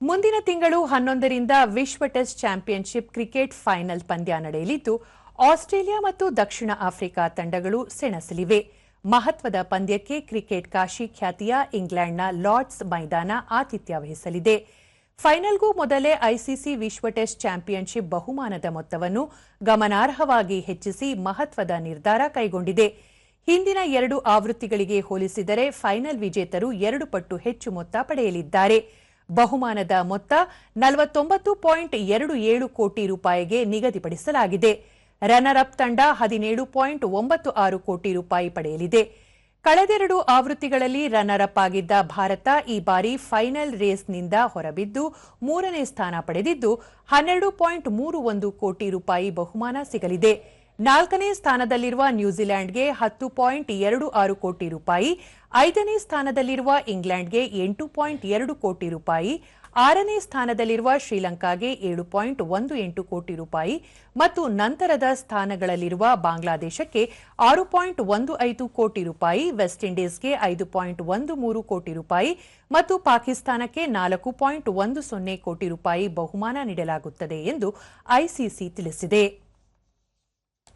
ಮುಂದಿನ ತಿಂಗಳು ಹನ್ನೊಂದರಿಂದ ವಿಶ್ವ ಟೆಸ್ಟ್ ಚಾಂಪಿಯನ್ಶಿಪ್ ಕ್ರಿಕೆಟ್ ಫೈನಲ್ ಪಂದ್ಯ ನಡೆಯಲಿದ್ದು, ಆಸ್ಟ್ರೇಲಿಯಾ ಮತ್ತು ದಕ್ಷಿಣ ಆಫ್ರಿಕಾ ತಂಡಗಳು ಸೆಣಸಲಿವೆ. ಮಹತ್ವದ ಪಂದ್ಯಕ್ಕೆ ಕ್ರಿಕೆಟ್ ಕಾಶಿ ಖ್ಯಾತಿಯ ಇಂಗ್ಲೆಂಡ್ನ ಲಾರ್ಡ್ಸ್ ಮೈದಾನ ಆತಿಥ್ಯ ವಹಿಸಲಿದೆ. ಫೈನಲ್ಗೂ ಮೊದಲೇ ಐಸಿಸಿ ವಿಶ್ವ ಟೆಸ್ಟ್ ಚಾಂಪಿಯನ್ಶಿಪ್ ಬಹುಮಾನದ ಮೊತ್ತವನ್ನು ಗಮನಾರ್ಹವಾಗಿ ಹೆಚ್ಚಿಸಿ ಮಹತ್ವದ ನಿರ್ಧಾರ ಕೈಗೊಂಡಿದೆ. ಹಿಂದಿನ ಎರಡು ಆವೃತ್ತಿಗಳಿಗೆ ಹೋಲಿಸಿದರೆ ಫೈನಲ್ ವಿಜೇತರು ಎರಡು ಪಟ್ಟು ಹೆಚ್ಚು ಮೊತ್ತ ಪಡೆಯಲಿದ್ದಾರೆ. ಬಹುಮಾನದ ಮೊತ್ತ ನಲವತ್ತೊಂಬತ್ತು ಪಾಯಿಂಟ್ ಎರಡು ಏಳು ಕೋಟಿ ರೂಪಾಯಿಗೆ ನಿಗದಿಪಡಿಸಲಾಗಿದೆ. ರನ್ನರ್ ಅಪ್ ತಂಡ ಹದಿನೇಳು ಪಾಯಿಂಟ್ ಒಂಬತ್ತು ಆರು ಕೋಟಿ ರೂಪಾಯಿ ಪಡೆಯಲಿದೆ. ಕಳೆದೆರಡು ಆವೃತ್ತಿಗಳಲ್ಲಿ ರನ್ನರ್ ಅಪ್ ಆಗಿದ್ದ ಭಾರತ ಈ ಬಾರಿ ಫೈನಲ್ ರೇಸ್ನಿಂದ ಹೊರಬಿದ್ದು ಮೂರನೇ ಸ್ಥಾನ ಪಡೆದಿದ್ದು ಹನ್ನೆರಡು ಪಾಯಿಂಟ್ ಮೂರು ಒಂದು ಕೋಟಿ ರೂಪಾಯಿ ಬಹುಮಾನ ಸಿಗಲಿದೆ. ನಾಲ್ಕನೇ ಸ್ಥಾನದಲ್ಲಿರುವ ನ್ಯೂಜಿಲೆಂಡ್ಗೆ ಹತ್ತು ಪಾಯಿಂಟ್ ಎರಡು ಆರು ಕೋಟಿ ರೂಪಾಯಿ, ಐದನೇ ಸ್ಥಾನದಲ್ಲಿರುವ ಇಂಗ್ಲೆಂಡ್ಗೆ ಎಂಟು ಪಾಯಿಂಟ್ ಎರಡು ಕೋಟಿ ರೂಪಾಯಿ, ಆರನೇ ಸ್ಥಾನದಲ್ಲಿರುವ ಶ್ರೀಲಂಕಾಗೆ ಏಳು ಪಾಯಿಂಟ್ ಒಂದು ಎಂಟು ಕೋಟಿ ರೂಪಾಯಿ ಮತ್ತು ನಂತರದ ಸ್ಥಾನಗಳಲ್ಲಿರುವ ಬಾಂಗ್ಲಾದೇಶಕ್ಕೆ ಆರು ಪಾಯಿಂಟ್ ಒಂದು ಐದು ಕೋಟಿ ರೂಪಾಯಿ, ವೆಸ್ಟ್ ಇಂಡೀಸ್ಗೆ ಐದು ಪಾಯಿಂಟ್ ಒಂದು ಮೂರು ಕೋಟಿ ರೂಪಾಯಿ ಮತ್ತು ಪಾಕಿಸ್ತಾನಕ್ಕೆ ನಾಲ್ಕು ಪಾಯಿಂಟ್ ಒಂದು ಸೊನ್ನೆ ಕೋಟಿ ರೂಪಾಯಿ ಬಹುಮಾನ ನೀಡಲಾಗುತ್ತದೆ ಎಂದು ಐಸಿಸಿ ತಿಳಿಸಿದೆ.